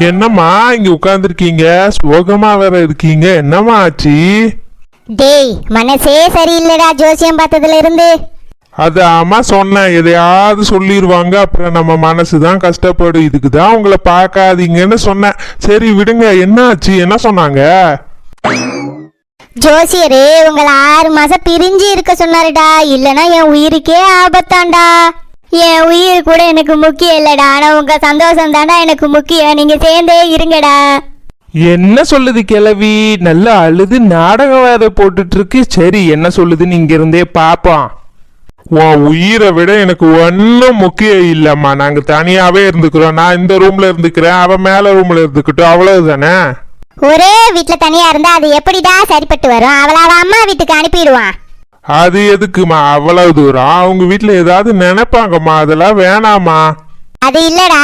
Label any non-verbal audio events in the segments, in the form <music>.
என்னம்மா இங்க உட்கார்ந்துருக்கீங்க? சோகமா வேற இருக்கீங்க. என்னம்மா ஆச்சு? டேய் மனசே சரியில்லைடா ஜோசியம் பார்த்ததுல இருந்து அது அம்மா சொன்னேன். எதையாவது சொல்லிடுவாங்க அப்புறம் நம்ம மனசு தான் கஷ்டப்படும். இதுக்கு தான் உங்களை பார்க்காதீங்கன்னு சொன்னேன். சரி விடுங்க. என்ன ஆச்சு? என்ன சொன்னாங்க? ஜோசியரு உங்களை ஆறு மாசம் பிரிஞ்சு இருக்க சொன்னாருடா. இல்லனா என் உயிருக்கே ஆபத்தாண்டா. என் உயிர் கூட எனக்கு முக்கியம் இல்லடா. ஆனா உங்க சந்தோஷம் தாண்டா எனக்கு முக்கியம். நீங்க சேர்ந்தே இருங்கடா. என்ன சொல்லுது கிழவி? நல்லா அழுது நாடகம் வேற போட்டுட்டு இருக்கு சரி என்ன சொல்லுதுன்னு இங்க இருந்தே பாப்போம். உன் உயிரை விட எனக்கு ஒன்றும் முக்கியம் இல்லைம்மா. நாங்க தனியாவே இருந்துக்கிறோம். நான் இந்த ரூம்ல இருந்துக்கிறேன். அவன் மேல ரூம்ல இருந்துக்கிட்டோம். அவ்வளவுதானே? ஒரே வீட்ல தனியா இருந்தா அது எப்படிடா சரிப்பட்டு வரும்? அவள அவ அம்மா வீட்டுக்கு அனுப்பிடுவான். அது எதுக்குமா? அவ்வளவு தூரம். அவங்க வீட்டுல ஏதாவது நினைப்பாங்கம்மா? அதெல்லாம் வேணாம்மா. அது இல்லடா.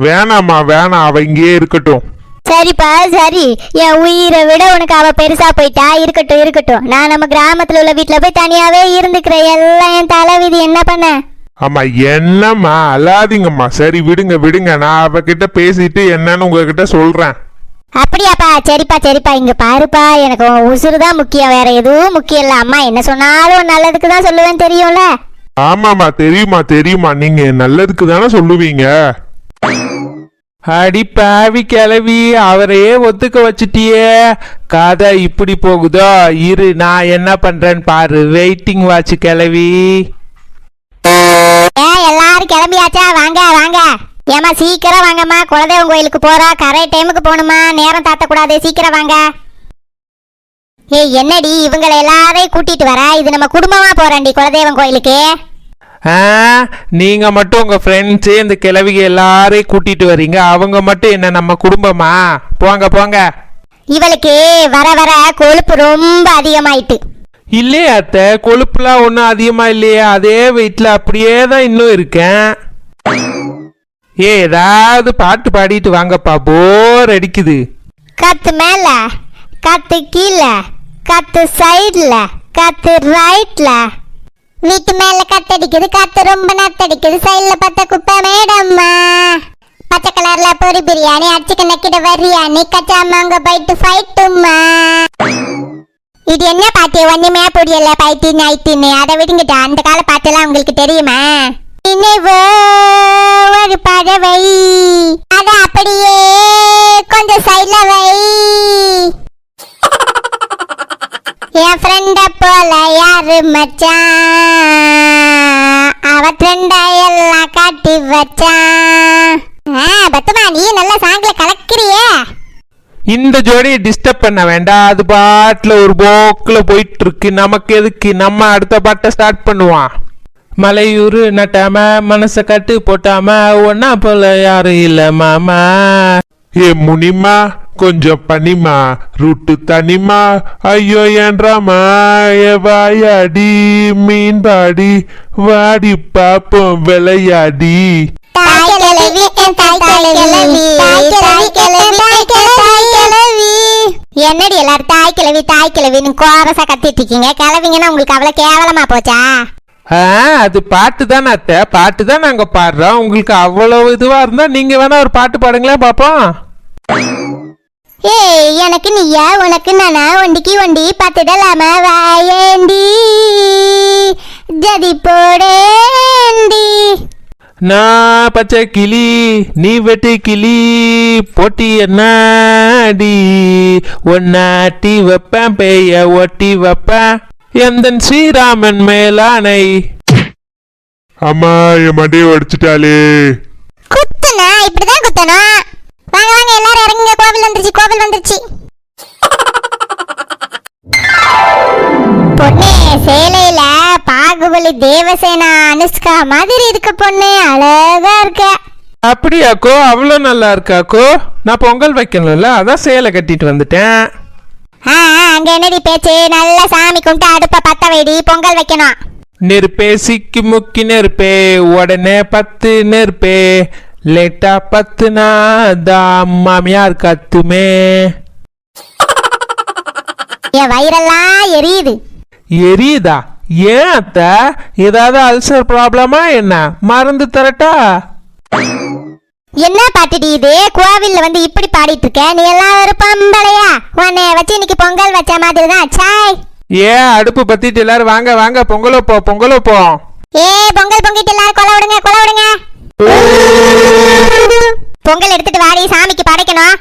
வேணாம்மா வேணாம். அவ இங்கேயே இருக்கட்டும். சரிப்பா சரி. என் உயிரை விட உனக்கு அவ பெருசா போயிட்டா? இருக்கட்டும் இருக்கட்டும். நான் நம்ம கிராமத்துல உள்ள வீட்ல போய் தனியாவே இருந்துக்கிறேன். எல்லாம் என் தலைவிதி என்ன பண்ண? ஆமா என்னம்மா? அழாதீங்கம்மா. சரி விடுங்க விடுங்க. நான் அவகிட்ட பேசிட்டு என்னன்னு உங்ககிட்ட சொல்றேன். அப்படியாப்பா சரிப்பா சரிப்பா. இங்க பாருப்பா எனக்கு உசுறு தான் முக்கியம். வேற எதுவும் முக்கியம் இல்ல. அம்மா என்ன சொன்னாலும் நல்லதுக்கு தான் சொல்லுவேன் தெரியும்ல? ஆமாம்மா தெரியுமா தெரியுமா நீங்க நல்லதுக்கு தானே சொல்லுவீங்க. அடி பாவி கிளவி அவரையே ஒத்துக்க வச்சிட்டியே. கதை இப்படி போகுதோ? இரு நான் என்ன பண்றேன்னு பாரு. வெயிட்டிங் வாட்ச் கிளவி எல்லாரும் கிளம்பியாச்சா? வாங்க வாங்க. ஏமா சீக்கிரம் வாங்கம்மா. குலதெய்வம் கோயிலுக்கு போறோம் கரெக்ட் டைமுக்கு போகணுமா நேரம் தாத்தக்கூடாது. சீக்கிரம் வாங்க. ஏய் என்னடி? இவங்களை எல்லாரையும் கூட்டிட்டு வர? இது நம்ம குடும்பமா போறோம்டி குலதெய்வம் கோயிலுக்கு. ஆ நீங்க மட்டும் உங்க ஃப்ரெண்ட்ஸு இந்த கிழவிக எல்லாரையும் கூட்டிட்டு வர்றீங்க அவங்க மட்டும் என்ன நம்ம குடும்பமா? போங்க போங்க. இவளுக்கு வர வர கொழுப்பு ரொம்ப அதிகமாயிட்டு. இல்லையே அத்தை கொழுப்புலாம் ஒன்றும் அதிகமா இல்லையே. அதே வெயிட்ல அப்படியே தான் இன்னும் இருக்கேன். ஏ ஏதாவது பாட்டு பாடிட்டு வாங்கப்பா. போர் அடிக்குது. கத்து மேல கத்து கீழே கத்து சைடுல கத்து ரைட்ல வீட்டு மேல கத்தடிக்குது காத்து ரொம்ப நத்தடிக்குது சைடுல பத்த குப்பை மேடம்மா. பச்சை கலர்ல பொரி பிரியாணி அடிச்சுக்க நக்கிட வரியாணி கச்சா போயிட்டு பைட்டு ஃபைட்டும்மா இது என்ன பாட்டு? ஒண்ணுமே புரியல பைட்டு ஐத்தின்னு அதை விடுங்கிட்டா அந்த கால பாட்டெல்லாம் உங்களுக்கு தெரியுமா? நினைவோ ஒரு வை. அத அப்படியே கொஞ்சம் சைட்ல வை. என் ஃப்ரெண்ட போல யாரு மச்சான் அவ ஃப்ரெண்டா எல்லாம் காட்டி வச்சான் ஆ, பத்துமா நீ நல்ல சாங்ல கலக்கிறியே. இந்த ஜோடியை டிஸ்டர்ப் பண்ண வேண்டாம். அது பாட்டில் ஒரு போக்கில் போயிட்டு இருக்கு. நமக்கு எதுக்கு? நம்ம அடுத்த பாட்டை ஸ்டார்ட் பண்ணுவான் மலையூர் நட்டாம மனசை கட்டு போட்டாம ஒன்னா போல யாரும் இல்ல மாமா. ஏ முனிமா கொஞ்சம் பனிமா ரூட்டு தனிமா ஐயோ என்றாமா ஏ வாயாடி மீன் பாடி வாடி பாப்போம் விளையாடி. என்னடி எல்லாரும் தாய் கிழவி தாய் கிழவின்னு கோரசா கத்திட்டு இருக்கீங்க? கிழவிங்கன்னா உங்களுக்கு அவ்வளவு கேவலமா போச்சா? அது பாட்டு தானே அத்தை. பாட்டு தான் நாங்க பாடுறோம். உங்களுக்கு அவ்வளவு இதுவா இருந்தா நீங்க வேணா ஒரு பாட்டு பாடுங்களேன் பாப்போம். ஏய் எனக்கு நீயா? உனக்கு நானா? ஒண்டிக்கு ஒண்டி பத்துடலாமா வாயேண்டி ஜதி போடேண்டி. நான் பச்சை கிளி நீ வெட்டு கிளி போட்டி என்னாடி? ஒன்னாட்டி வைப்பேன் பெய்ய ஒட்டி வைப்பேன். எந்த ஸ்ரீராமன் மேலானை? அம்மா என் மண்டையை உடைச்சிட்டாளே குத்துனா இப்படிதான் குத்தணும். வாங்க வாங்க எல்லாரும் இறங்குங்க. கோவில் வந்துருச்சு கோவில் வந்துருச்சு. பொண்ணு சேலையில பாகுபலி தேவசேனா அனுஷ்கா மாதிரி இருக்க பொண்ணு. அழகா இருக்க. அப்படியாக்கோ அவ்வளோ நல்லா இருக்காக்கோ? நான் பொங்கல் வைக்கணும்ல அதான் சேலை கட்டிட்டு வந்துட்டேன். ஆ அங்க என்னடி பேச்சு? நல்லா சாமி கும்பிட்டு அடுப்ப பத்த வைடி பொங்கல் வைக்கணும். நெருப்பே சிக்கி முக்கி நெருப்பே உடனே பத்து நெருப்பே. லேட்டா பத்துனா தான் மாமியார் கத்துமே. என் வயிறெல்லாம் எரியுது. எரியுதா? ஏன் அத்தை? ஏதாவது அல்சர் ப்ராப்ளமா என்ன? மருந்து தரட்டா? என்ன பாட்டுடி இது? கோவில்ல வந்து இப்படி பாடிட்டு இருக்க நீ எல்லாம் ஒரு பம்பளையா? உன்னை வச்சு இன்னைக்கு பொங்கல் வச்ச மாதிரி தான் சாய் ஏன் அடுப்பு பத்திட்டு எல்லாரும் வாங்க வாங்க பொங்கலோ போ பொங்கலோ போ. ஏ பொங்கல் பொங்கிட்டு எல்லாரும் கொலை விடுங்க கொலை விடுங்க. பொங்கல் எடுத்துட்டு வாடி சாமிக்கு படைக்கணும்.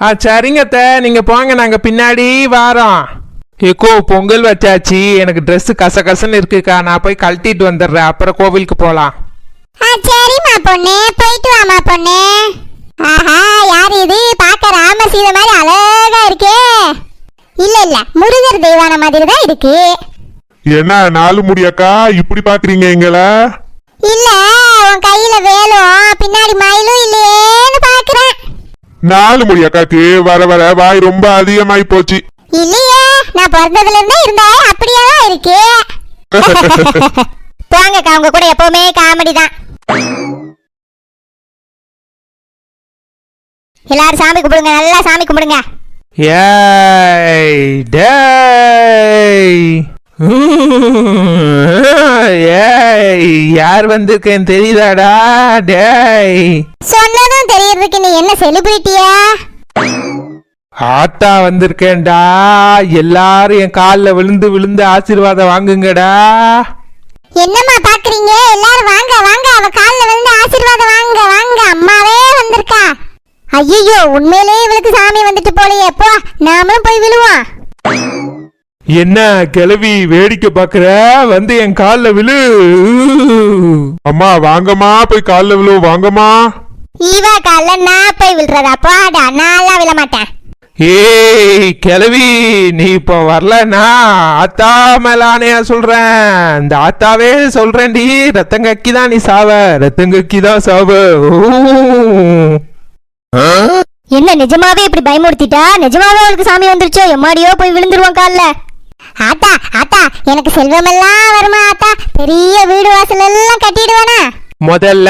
ஆ சரிங்க அத்தை. நீங்க போங்க நாங்க பின்னாடி வாரோம். ஏக்கோ பொங்கல் வச்சாச்சு. எனக்கு Dress கச கசன்னு இருக்குக்கா. நான் போய் கழட்டிட்டு வந்துடுறேன். அப்புறம் கோவிலுக்கு போலாம். ஆ சரிம்மா பொண்ணு. போயிட்டு வாமா பொண்ணு. ஆஹா யார் இது? பார்க்க ராம சீதை மாதிரி அழகா இருக்கே. இல்ல இல்ல முருகர் தெய்வான மாதிரி தான் இருக்கு. என்ன நாலு முடியாக்கா? இப்படி பாக்குறீங்க எங்களை? இல்ல உன் கையில வேலும் பின்னாடி மயிலும் இல்லையேன்னு பாக்குறேன் நாலு முடியாக்காக்கு. வர வர வாய் ரொம்ப அதிகமாயி போச்சு. இல்லையே நான் பிறந்ததுல இருந்தே இருந்தா அப்படியே தான் இருக்கு. <laughs> போங்கக்கா உங்க கூட எப்பவுமே காமெடி தான் எல்லாரும் சாமி கும்பிடுங்க நல்லா சாமி கும்பிடுங்க. ஏய் டேய். ஏய் யார் வந்திருக்கேன்னு தெரியுதாடா? டேய். சொன்னதும் தெரியறதுக்கு நீ என்ன செலிபிரிட்டியா ஆத்தா வந்திருக்கேன்டா. எல்லாரும் என் காலில் விழுந்து விழுந்து ஆசீர்வாதம் வாங்குங்கடா. என்னம்மா பாக்குறீங்க? எல்லாரும் வாங்க வாங்க. அவ கால்ல விழுந்து ஆசீர்வாதம் வாங்க வாங்க. அம்மாவே வந்திருக்கா. ஐயோ உண்மையிலே இவளுக்கு சாமி வந்துட்டு போலயே. போ நாமளும் போய் விழுவோம். என்ன கிளவி வேடிக்கை பார்க்குற? வந்து என் காலில் விழு. அம்மா வாங்கம்மா. போய் காலில் விழுவோம் வாங்கம்மா. இவ கால்ல நான் போய் விழுறதா? போடா நான்லாம் விழ மாட்டேன் ஏய் கிளவி நீ இப்போ வரலனா ஆத்தா மேல ஆணையா சொல்றேன். இந்த ஆத்தாவே சொல்றேன்டி. ரத்தங்கக்கி தான் நீ சாவ. ரத்தங்கக்கி தான் சாவ. ஊ. என்ன நிஜமாவே இப்படி பயமுறுத்திட்டா? நிஜமாவே அவளுக்கு சாமி வந்துருச்சோ? எம்மாடியோ போய் விழுந்துருவான் கால்ல. ஆத்தா ஆத்தா எனக்கு செல்வமெல்லாம் வருமா ஆத்தா? பெரிய வீடு வாசல் எல்லாம் கட்டிடுவானா? முதல்ல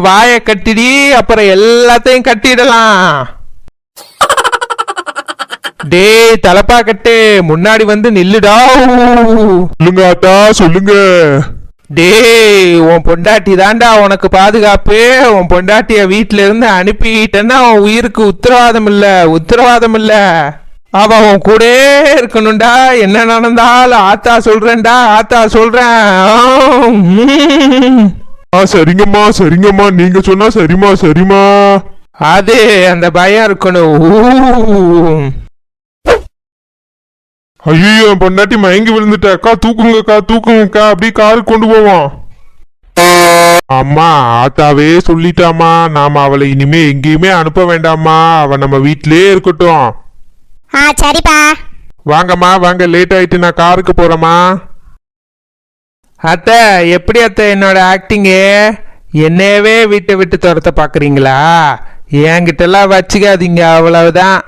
வாயை கட்டிடி அப்புறம் எல்லாத்தையும் கட்டிடலாம். டேய் தலப்பா கட்டு முன்னாடி வந்து நில்லுடா சொல்லுங்க ஆத்தா சொல்லுங்க. டேய் உன் பொண்டாட்டி தான்டா உனக்கு பாதுகாப்பு. உன் பொண்டாட்டிய வீட்ல இருந்து அனுப்பிட்டேன்னா உன் உயிருக்கு உத்தரவாதம் இல்ல உத்தரவாதம் இல்ல. அவ உன் கூடயே இருக்கணும்டா என்ன நடந்தாலும் ஆத்தா சொல்றேன்டா ஆத்தா சொல்றேன். ஆ சரிங்கம்மா சரிங்கம்மா. நீங்க சொன்னா சரிம்மா சரிம்மா. அது அந்த பயம் இருக்கணும். ஊ. ஐயோ என் பொண்டாட்டி மயங்கி விழுந்துட்டாக்கா தூக்குங்கக்கா தூக்குங்கக்கா. அப்படியே காருக்கு கொண்டு போவோம். அம்மா ஆத்தாவே சொல்லிட்டாமா நாம அவளை இனிமே எங்கேயுமே அனுப்ப வேண்டாம்மா. அவ நம்ம வீட்டிலே இருக்கட்டும். ஆ சரிப்பா. வாங்கம்மா வாங்க. லேட் ஆயிட்டு நான் காருக்கு போறேம்மா. அத்தை எப்படி அத்தை என்னோட ஆக்டிங்கு என்னையவே வீட்டை விட்டு துரத்த பார்க்குறீங்களா என்கிட்டலாம் வச்சுக்காதீங்க அவ்வளவுதான்.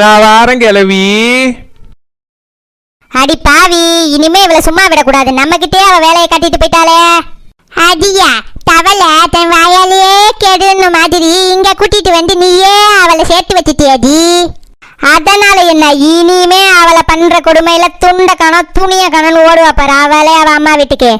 நான் வாரேன் கிளவி அடி பாவி இனிமே இவளை சும்மா விடக்கூடாது. நம்ம கிட்டே அவ வேலையை கட்டிட்டு போயிட்டாளே. அடியா தவளை தன் வாயாலேயே கெடுன்னு மாதிரி இங்க கூட்டிட்டு வந்து நீயே அவளை சேர்த்து வச்சிட்டியடி அதனால என்ன இனிமே அவளை பண்ற கொடுமையில துண்ட கணம் துணிய கணன்னு ஓடுவா பாரு அவளே அவ அம்மா வீட்டுக்கு.